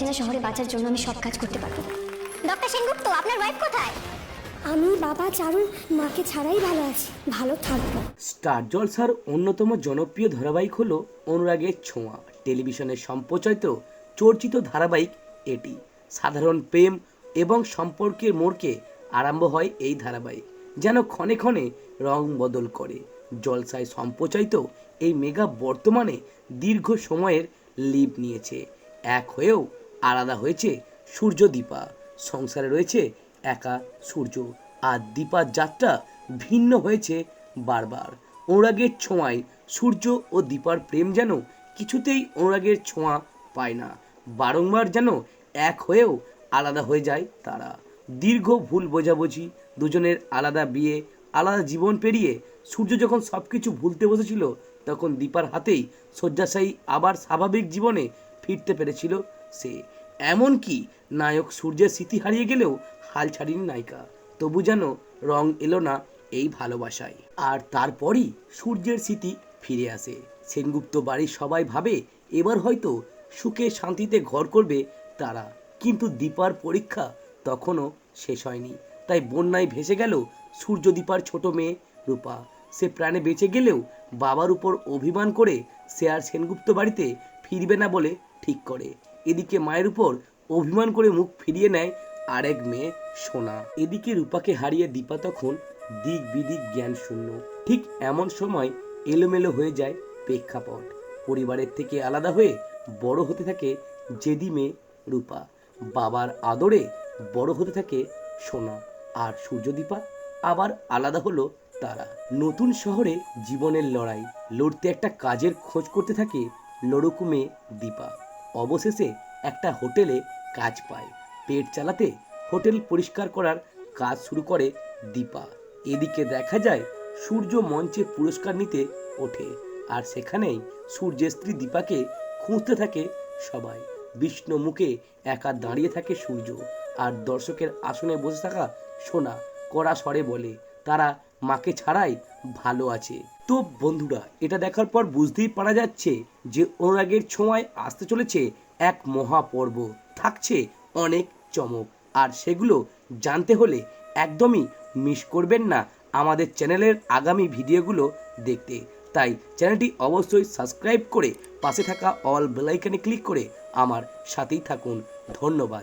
চেনা শহরে বাঁচার জন্য আমি সব কাজ করতে পারব। ডক্টর সেনগুপ্ত আপনার ওয়াইফ কোথায়? আমি বাবা চারু মাকে ছাড়াই ভালো আছি ভালো থাকব। স্টার জলসার অন্যতম জনপ্রিয় ধারাবাহিক হলো অনুরাগের ছোঁয়া। টেলিভিশনে সম্প্রচারিত চর্চিত ধারাবাহিক এটি। সাধারণ প্রেম এবং সম্পর্কের মোড়কে আরম্ভ হয় এই ধারাবাহিক যেন ক্ষণে ক্ষণে রং বদল করে। জলসায় সম্প্রচারিত এই মেগা বর্তমানে দীর্ঘ সময়ের লিপ নিয়েছে। এক হয়েও আলাদা হয়েছে সূর্য দীপা। সংসারে রয়েছে একা সূর্য। আর দীপার যাত্রা ভিন্ন হয়েছে বারবার। অনুরাগের ছোঁয়ায় সূর্য ও দীপার প্রেম যেন কিছুতেই অনুরাগের ছোঁয়া পায় না। বারংবার যেন এক হয়েও আলাদা হয়ে যায় তারা। দীর্ঘ ভুল বোঝাবুঝি, দুজনের আলাদা বিয়ে, আলাদা জীবন পেরিয়ে সূর্য যখন সব কিছু ভুলতে বসেছিল, তখন দীপার হাতেই শয্যাশায়ী আবার স্বাভাবিক জীবনে ফিরতে পেরেছিল সে। এমনকি নায়ক সূর্যের স্মৃতি হারিয়ে গেলেও হাল ছাড়িনি নায়িকা। তবু যেন রং এলো না এই ভালোবাসায়। আর তারপরই সূর্যের স্মৃতি ফিরে আসে। সেনগুপ্ত বাড়ির সবাই ভাবে এবার হয়তো সুখে শান্তিতে ঘর করবে তারা। কিন্তু দীপার পরীক্ষা তখনও শেষ হয়নি। তাই বন্যায় ভেসে গেল সূর্য দীপার ছোট মেয়ে রূপা। সে প্রাণে বেঁচে গেলেও বাবার উপর অভিমান করে সে আর সেনগুপ্ত বাড়িতে ফিরবে না বলে ঠিক করে। এদিকে মায়ের উপর অভিমান করে মুখ ফিরিয়ে নেয় আরেক মেয়ে, সোনা। এদিকে রূপাকে হারিয়ে দীপা তখন দিক বিদিক জ্ঞান শূন্য। ঠিক এমন সময় এলোমেলো হয়ে যায় প্রেক্ষাপট। পরিবারের থেকে আলাদা হয়ে বড় হতে থাকে জেদি মেয়ে রূপা। বাবার আদরে বড় হতে থাকে সোনা। আর সূর্যদীপা আবার আলাদা হলো তারা। নতুন শহরে জীবনের লড়াই। লড়তে একটা কাজের খোঁজ করতে থাকে লড়ুকু মেয়ে দীপা। অবশেষে একটা হোটেলে কাজ পায়। পেট চালাতে হোটেল পরিষ্কার করার কাজ শুরু করে দীপা। এদিকে দেখা যায়, সূর্য মঞ্চে পুরস্কার নিতে ওঠে আর সেখানেই সূর্যের স্ত্রী দীপাকে খুঁজতে থাকে সবাই। বিষ্ণু মুখে একা দাঁড়িয়ে থাকে সূর্য আর দর্শকের আসনে বসে থাকা সোনা কড়া স্বরে বলে, তারা মাকে ছাড়াই ভালো আছে। তো বন্ধুরা, এটা দেখার পর বুঝতেই পারা যাচ্ছে যে অনুরাগের ছোঁয়ায় আসতে চলেছে এক মহাপর্ব। থাকছে অনেক চমক। আর সেগুলো জানতে হলে একদমই মিস করবেন না আমাদের চ্যানেলের আগামী ভিডিওগুলো দেখতে। তাই চ্যানেলটি অবশ্যই সাবস্ক্রাইব করে পাশে থাকা অল বেলাইকানে ক্লিক করে আমার সাথেই থাকুন। ধন্যবাদ।